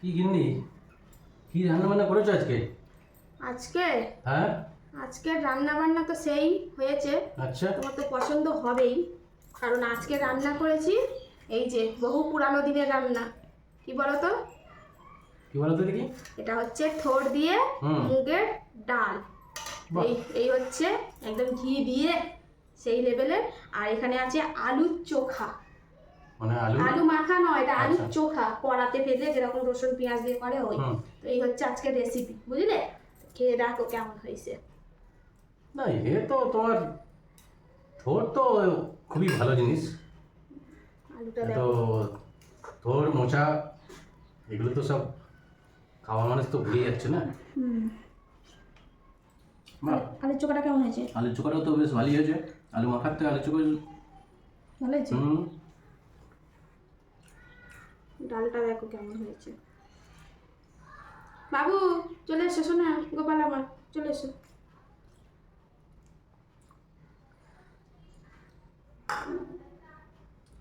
কি গিন্নি? কি রান্না বান্না করেছ আজকে? আজকে? হ্যাঁ? আজকে রান্না বান্না তো সেই হয়েছে। আচ্ছা। তোমার তো পছন্দ হবেই। কারণ আজকে রান্না করেছি এই যে বহু পুরানো দিনের রান্না। কি বলো তো কি বলো তো দেখি? এটা হচ্ছে থোড় দিয়ে মুগের ডাল। এই এই হচ্ছে একদম ঘি দিয়ে সেই লেভেলের আর এখানে আছে আলুর চোখা। মানে আলু? আলু মাখা নয় এটা আলুর আচ্ছা। চোখা কড়াতে ভেজে যেরকম রসুন পেঁয়াজ দিয়ে করে ওই। তো এই হচ্ছে আজকের রেসিপি বুঝলে? খেয়ে দেখো কেমন হয়েছে। না এ তো তোমার থোর তো খুবই ভালো জিনিস। তো থোর মোচা এগুলো তো সব খাওয়া মানুষ তো ভুলে যাচ্ছে না। আলুর চোখাটা কেমন হয়েছে? আলু চোখাটাও তো বেশ ভালোই হয়েছে। আলু মাখার থেকে আলু চোখা ভালো হয়েছে? ডালটা দেখো কেমন হয়েছে। বাবু চলে এসো শোনা গোপাল আমার চলে এসো।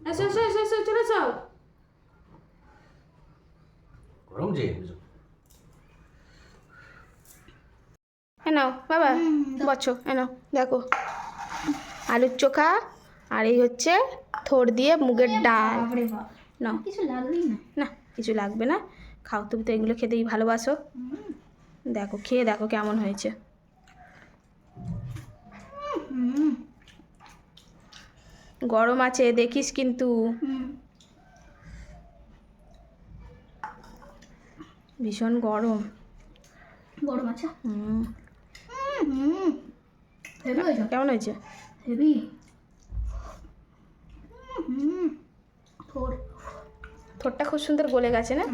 এসো এসো এসো এসো চলে এসো। গরম যে এনাও বাবা বছো এনাও দেখো। আলুর চোখা আর এই হচ্ছে থোড় দিয়ে মুগের ডাল। নাও কিছু লাগবেই না। না কিছু লাগবে না। খাও তুমি তো এগুলো খেতেই ভালোবাসো। দেখো খেয়ে দেখো কেমন হয়েছে। গরম আছে দেখিস কিন্তু। ভীষণ গরম। গরম আছে? হুম। হুম। হয়েছে? কেমন হয়েছে? হেভি। হুম। থোর। ঠোঁটটা খুব সুন্দর গলে গেছে না?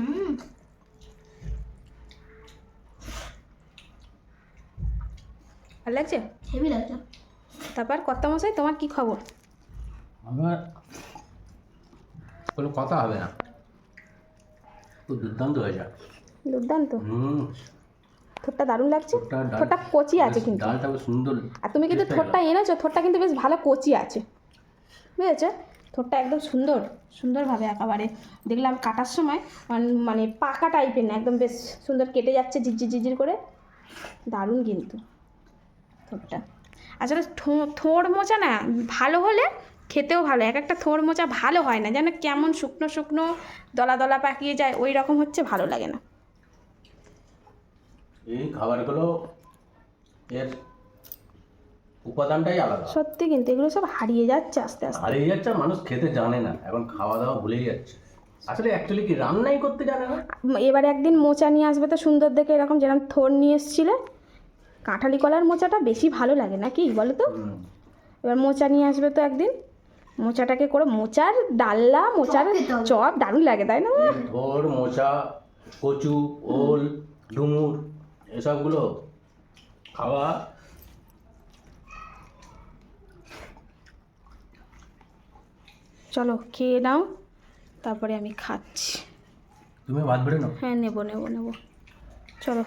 ভালো লাগছে? হেভি লাগছে। তারপর কর্তা মশাই তোমার কি খবর? আমার কোনো কথা হবে না। খুব দুর্দান্ত হয়েছে। দুর্দান্ত? ঠোঁটটা দারুণ লাগছে? ঠোঁটটা কচি আছে কিন্তু। ডালটা সুন্দর আর তুমি কিন্তু ঠোঁটটা এনেছো ঠোঁটটা কিন্তু বেশ ভালো কচি আছে। বুঝেছ? ঠোঁটটা একদম সুন্দর, সুন্দরভাবে একেবারে। দেখলাম কাটার সময় মানে পাকা টাইপের না, একদম বেশ সুন্দর কেটে যাচ্ছে, ঝিরঝির ঝিরঝির করে। দারুণ কিন্তু ঠোঁটটা আসলে থোড় মোচা না, ভালো হলে খেতেও ভালো, এক একটা থোড় মোচা ভালো হয় না, যেন কেমন শুকনো শুকনো, দলা দলা পাকিয়ে যায়, ওই রকম হচ্ছে, ভালো লাগে না। এই খাবারগুলো এর উপাদানটাই আলাদা। সত্যি কিন্তু এগুলো সব হারিয়ে যাচ্ছে আস্তে আস্তে। হারিয়ে যাচ্ছে মানুষ খেতে জানে না এখন খাওয়া দাওয়া ভুলেই যাচ্ছে। আসলে অ্যাকচুয়ালি কি রান্নাই করতে জানে না? এবার একদিন মোচা নিয়ে আসবে তো সুন্দর দেখে এরকম যেরকম থোর নিয়ে এসেছিলে কাঁঠালি কলার মোচাটা বেশি ভালো লাগে নাকি বলো তো? এবার মোচা নিয়ে আসবে তো একদিন মোচাটাকে করে মোচার ডাল্লা মোচার চপ দারুণ লাগে তাই না? ধোর মোচা কচু ওল ডুমুর এসবগুলো খাওয়া চলো খেয়ে নাও তারপরে আমি খাচ্ছি। তুমি ভাত বেড়ে নাও? হ্যাঁ নেব নেব নেব। চলো।